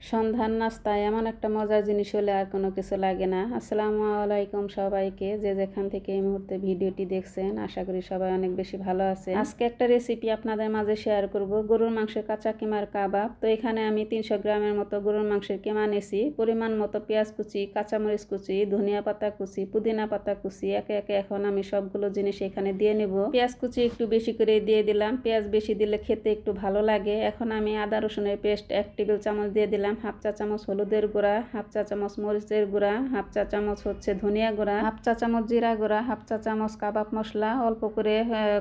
সন্ধান নাস্তায় এমন একটা মজার জিনিস হলে আর কোনো কিছু লাগে না। আসসালামু আলাইকুম সবাইকে, যে যেখান থেকে এই মুহূর্তে ভিডিওটি দেখছেন, আশা করি সবাই অনেক বেশি ভালো আছে আজকে একটা রেসিপি আপনাদের মাঝে শেয়ার করব, গরুর মাংসের কাঁচা কিমার কাবাব। তো এখানে আমি তিনশো গ্রামের মতো গরুর মাংসের কিমা নিয়েছি পরিমাণ মতো পেঁয়াজ কুচি, কাঁচামরিচ কুচি, ধনিয়া পাতা কুচি, পুদিনা পাতা কুচি, একে একে এখন আমি সবগুলো জিনিস এখানে দিয়ে নেব। পেঁয়াজ কুচি একটু বেশি করে দিয়ে দিলাম। পেঁয়াজ বেশি দিলে খেতে একটু ভালো লাগে। এখন আমি আদা রসুনের পেস্ট এক টেবিল চামচ দিয়ে দিলাম। হাফ চা চামচ হলুদের গুঁড়া, হাফ চা চামচ মরিচের গুঁড়া, হাফ চা চামচ হচ্ছে ধনিয়া গুঁড়া, হাফ চা চামচ জিরা গুঁড়া, হাফ চা চামচ কাবাব মশলা, অল্প করে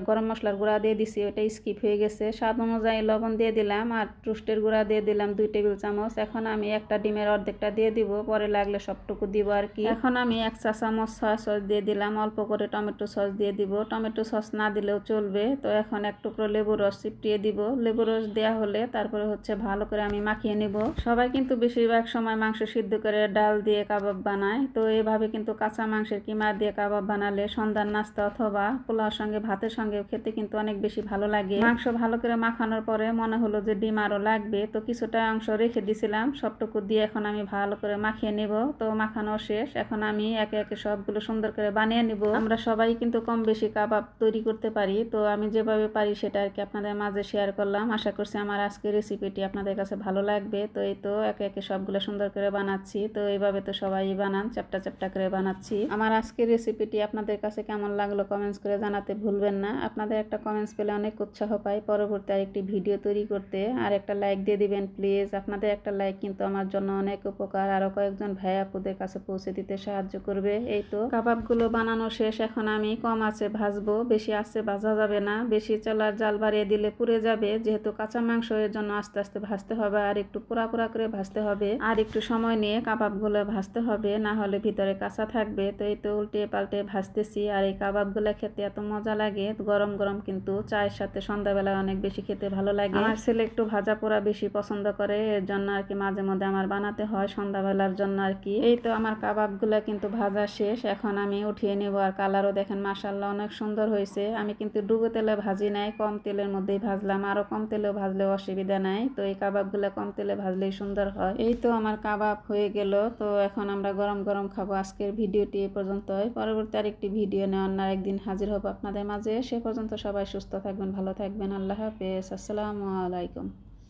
গরম মশলার গুঁড়া দিয়ে দিছি ওটা স্কিপ হয়ে গেছে। স্বাদ অনুযায়ী লবণ দিয়ে দিলাম আর টুস্টের গুঁড়া দিয়ে দিলাম দুই টেবিল চামচ। এখন আমি একটা ডিমের অর্ধেকটা দিয়ে দিব, পরে লাগলে সবটুকু দিব আর কি। এখন আমি এক চা চামচ সয়া সস দিয়ে দিলাম, অল্প করে টমেটো সস দিয়ে দিব। টমেটো সস না দিলেও চলবে, তো এখন এক টুকরো লেবু রস চিপটিয়ে দিব। লেবু রস দেওয়া হলে তারপরে হচ্ছে ভালো করে আমি মাখিয়ে নিব। সবাই কিন্তু বেশিরভাগ সময় মাংস সিদ্ধ করে ডাল দিয়ে কাবাব বানায়। তো এভাবে কিন্তু কাঁচা মাংসের কিমা দিয়ে কাবাব বানালে সন্ধ্যার নাস্তা অথবা পোলাওর সঙ্গে, ভাতের সঙ্গে খেতে কিন্তু অনেক বেশি ভালো লাগে। মাংস ভালো করে মাখানোর পরে মনে হলো যে ডিম আরও লাগবে, তো কিছুটা অংশ রেখে দিছিলাম। সবটুকু দিয়ে এখন আমি ভালো করে মাখিয়ে নেব। তো মাখানো শেষ। এখন আমি একে একে সবগুলো সুন্দর করে বানিয়ে নিব। আমরা সবাই কিন্তু কম বেশি কাবাব তৈরি করতে পারি। তো আমি যেভাবে পারি সেটা আর কি আপনাদের মাঝে শেয়ার করলাম। আশা করছি আমার আজকের রেসিপিটি আপনাদের কাছে ভালো লাগবে। তো এই তো একে একে সবগুলো সুন্দর করে বানাচ্ছি। তো এইভাবে তো সবাই বানান, চ্যাপটা চ্যাপটা করে বানাচ্ছি। আমার আজকের রেসিপিটি আপনাদের কাছে কেমন লাগল কমেন্টস করে জানাতে ভুলবেন না। আপনাদের একটা কমেন্টস পেলে অনেক উৎসাহ পাই পরবর্তী আরেকটি ভিডিও তৈরি করতে। আর একটা লাইক দিয়ে দিবেন প্লিজ আপনাদের একটা লাইক কিন্তু আমার জন্য অনেক উপকার। আরও কয়েকজন ভাই আপুদের কাছে পৌঁছে দিতে সাহায্য করবে। এই তো কাবাবগুলো বানানো শেষ। এখন আমি কম আছে ভাজবো। বেশি আছে ভাজা যাবে না। বেশি চলার জাল বাড়িয়ে দিলে পুড়ে যাবে। যেহেতু কাঁচা মাংস, এর জন্য আস্তে আস্তে ভাজতে হবে। আর একটু পোড়া পোড়া করে ভাজতে হবে। আর একটু সময় নিয়ে কাবাবগুলো ভাজতে হবে না হলে ভিতরে কাঁচা থাকবে। তো এই তো উল্টে পাল্টে ভাজতেছি। আর এই কাবাবগুলো খেতে এত মজা লাগে গরম গরম কিন্তু চায়ের সাথে সন্ধ্যাবেলায় অনেক বেশি খেতে ভালো লাগে। আমার ছেলে একটু ভাজা পোড়া বেশি পছন্দ করে এর জন্য আর কি মাঝে মধ্যে আমার বানাতে হয় সন্ধ্যাবেলার জন্য আর কি। এই তো আমার কাবাবগুলো কিন্তু ভাজা শেষ। এখন আমি উঠিয়ে নেব। আর কালারও দেখেন মাসাল্লাহ অনেক সুন্দর হয়েছে। আমি কিন্তু ডুবো তেলে ভাজি নাই কম তেলের মধ্যেই ভাজলাম। আরও কম তেলেও ভাজলেও অসুবিধা নাই। তো এই কাবাবগুলো কম তেলে ভাজলেই সুন্দর হয়। এই তো আমার কাবাব হয়ে গেল। তো এখন আমরা গরম গরম খাব। আজকের ভিডিওটি এ পর্যন্ত পরবর্তী আরেকটি ভিডিও নিয়ে অন্য একদিন হাজির হব আপনাদের মাঝে। সে পর্যন্ত সবাই সুস্থ থাকবেন, ভালো থাকবেন। আল্লাহ হাফেজ। আসসালামু আলাইকুম।